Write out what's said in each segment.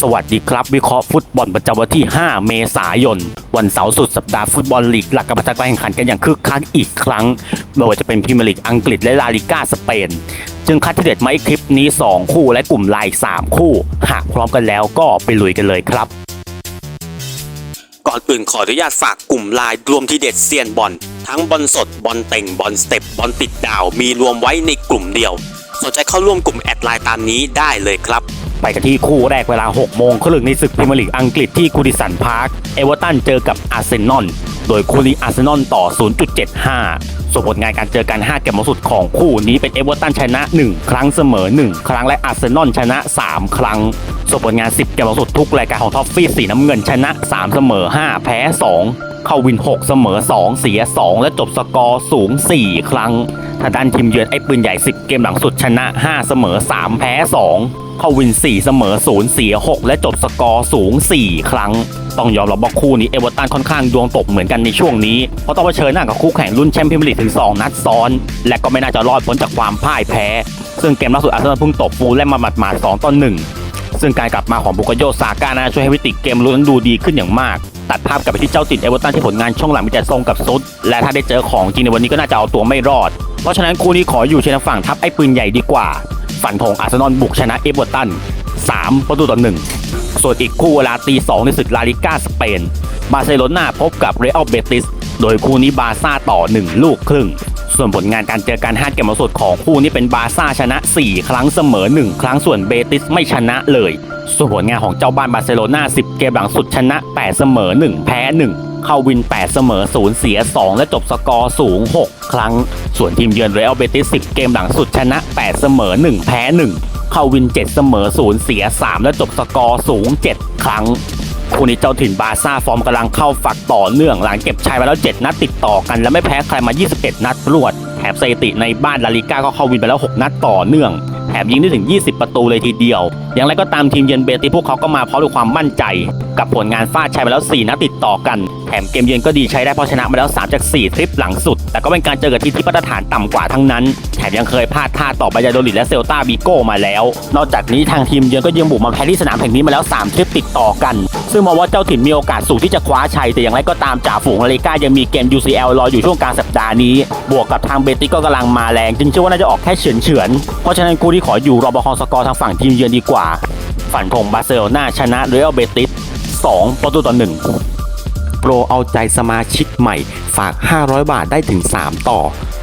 สวัสดีครับ วิเคราะห์ฟุตบอลประจำวันที่ 5 เมษายน วันเสาร์สุดสัปดาห์ฟุตบอลลีกหลักกำลังจะแข่งขันกันอย่างคึกคักอีกครั้งไม่ว่าจะเป็นพรีเมียร์ลีกอังกฤษและลาลิก้าสเปนจึงคัดที่เด็ดมาอีกคลิปนี้ 2 คู่และกลุ่มไลน์3คู่ หากพร้อมกันแล้วก็ไปลุยกันเลยครับ ก่อนอื่นขออนุญาตฝากกลุ่มไลน์รวมที่เด็ดเซียนบอลทั้งบอลสดบอลเต่งบอลสเต็ปบอลติดดาวมีรวมไว้ในกลุ่มเดียวสนใจเข้าร่วมกลุ่มแอดไลน์ตามนี้ได้เลยครับ ไปกันที่คู่แรกเวลา 6 โมงครึ่งในศึกพรีเมียร์ลีกอังกฤษที่กูดิสันพาร์ค เอเวอร์ตันเจอกับอาร์เซนอล โดยคู่นี้อาร์เซนอลต่อ 0.75 ส่วนผลงานการเจอกัน 5 เกมล่าสุดของคู่นี้เป็นเอเวอร์ตันชนะ 1 ครั้งเสมอ 1 ครั้งและอาร์เซนอลชนะ 3 ครั้ง ส่วนผลงาน 10 เกมล่าสุดทุกรายการของท็อฟฟี่สีน้ำเงินชนะ 3 เสมอ 5 แพ้ 2 เข้าวิน 6 เสมอ 2 เสีย 2 และจบสกอร์สูง 4 ครั้ง ทางด้านทีมเยือนไอ้ปืนใหญ่ 10 เกมหลังสุดชนะ 5 เสมอ 3 แพ้ 2 เข้าวิน 4 เสมอ 0 เสีย 6 และจบสกอร์สูง 4 ครั้ง ต้องยอมรับว่าคู่นี้เอเวอร์ตันค่อนข้างดวงตกเหมือนกันในช่วงนี้ เพราะต้องเผชิญหน้ากับคู่แข่งรุ่นแชมเปี้ยนลีกถึง 2 นัดซ้อน และก็ไม่น่าจะรอดพ้นจากความพ่ายแพ้ ซึ่งเกมล่าสุดอาร์เซนอลเพิ่งตบฟูลแลมมาหมาดๆ2ต่อ1ซึ่งการกลับมาของบุกโยซาก้าน่าจะช่วยให้วิติเกมลุ้นนั้นดูดีขึ้นอย่างมาก ตัดภาพกลับไปที่เจ้าติดเอเวอร์ตันที่ผลงานช่วงหลังมีแต่ทรงกับซุด และถ้าได้เจอของจริงในวันนี้ก็น่าจะเอาตัวไม่รอด ราะฉะนั้นคู่นี้ขออยู่เชียร์ทางฝั่งทัพไอ้ปืนใหญ่ดีกว่า ฝันธงอาร์เซนอลบุกชนะเอเวอร์ตัน3 ประตูต่อ1ส่วนอีกคู่เวลาตี2ในศึกลาลิก้าสเปน บาร์เซโลนาพบกับเรอัลเบติส โดยคู่นี้บาซ่าต่อ 1 ลูกครึ่ง ส่วนผลงานการเจอกัน5เกมล่าสุดของคู่นี้เป็นบาซ่าชนะ 4 ครั้งเสมอ 1 ครั้งส่วนเบติสไม่ชนะเลย ส่วนผลงานของเจ้าบ้านบาร์เซโลนา10 เกมหลังสุดชนะ 8 เสมอ 1 แพ้ 1 เข้าวิน 8 เสมอ 0 เสีย 2 และจบสกอร์สูง 6 ครั้ง ส่วนทีมเยือนเรอัลเบติส 10 เกมหลังสุดชนะ 8 เสมอ 1 แพ้ 1 เข้าวิน 7 เสมอ 0 เสีย 3 และจบสกอร์สูง 7 ครั้งคู่นี้เจ้าถิ่นบาร์ซ่าฟอร์มกำลังเข้าฝักต่อเนื่องหลังเก็บชัยมาแล้ว 7 นัดติดต่อกัน และไม่แพ้ใครมา 21 นัดรวด แถมสถิติในบ้านลาลิก้าก็เข้าวินไปแล้ว 6 นัดต่อเนื่อง แถมยิงได้ถึง 20 ประตูเลยทีเดียว อย่างไรก็ตามทีมเยือนเบติพวกเขาก็มาพร้อมด้วยความมั่นใจ กับผลงานฟาดชัยไปแล้ว 4 นัดติดต่อกัน แถมเกมเยือนก็ดีใช้ได้เพราะชนะมาแล้ว 3 จาก 4 ทริปหลังสุด แต่ก็เป็นการเจอกับทีมที่มาตรฐานต่ำกว่าทั้งนั้น แถมยังเคยพลาดท่าต่อบายาโดลิดและเซลตาบีโก้มาแล้ว นอกจากนี้ทางทีมเยือนก็ยังบุกมาแพ้ที่สนามแห่งนี้มาแล้ว 3 ทริปติดต่อกัน ซึ่งมองว่าเจ้าถิ่นมีโอกาสสูงที่จะคว้าชัยแต่อย่างไรก็ตามจ่าฝูงลาลิก้ายังมีเกม UCL รออยู่ช่วงกลางสัปดาห์นี้ บวกกับทางเบติสก็กำลังมาแรง จึงเชื่อว่าน่าจะออกแค่เฉือนเฉือนเพราะฉะนั้นกูที่ขออยู่รอบคองสกอร์ทางฝั่งทีมเยือนดีกว่า ฝันธงบาร์เซโลนาชนะเรอัลเบติส2ประตูต่อ1โปรเอาใจสมาชิกใหม่ ฝาก 500 บาทได้ถึง 3 ต่อ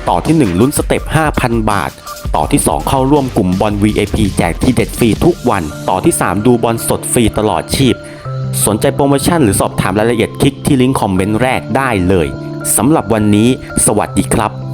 ต่อที่ 1 ลุ้นสเต็ป 5,000 บาท ต่อที่ 2 เข้าร่วมกลุ่มบอล VIP แจกที่เด็ดฟรีทุกวัน ต่อที่ 3 ดูบอลสดฟรีตลอดชีพ สนใจโปรโมชั่นหรือสอบถามรายละเอียดคลิกที่ลิงก์คอมเมนต์แรกได้เลยสำหรับวันนี้ สวัสดีครับ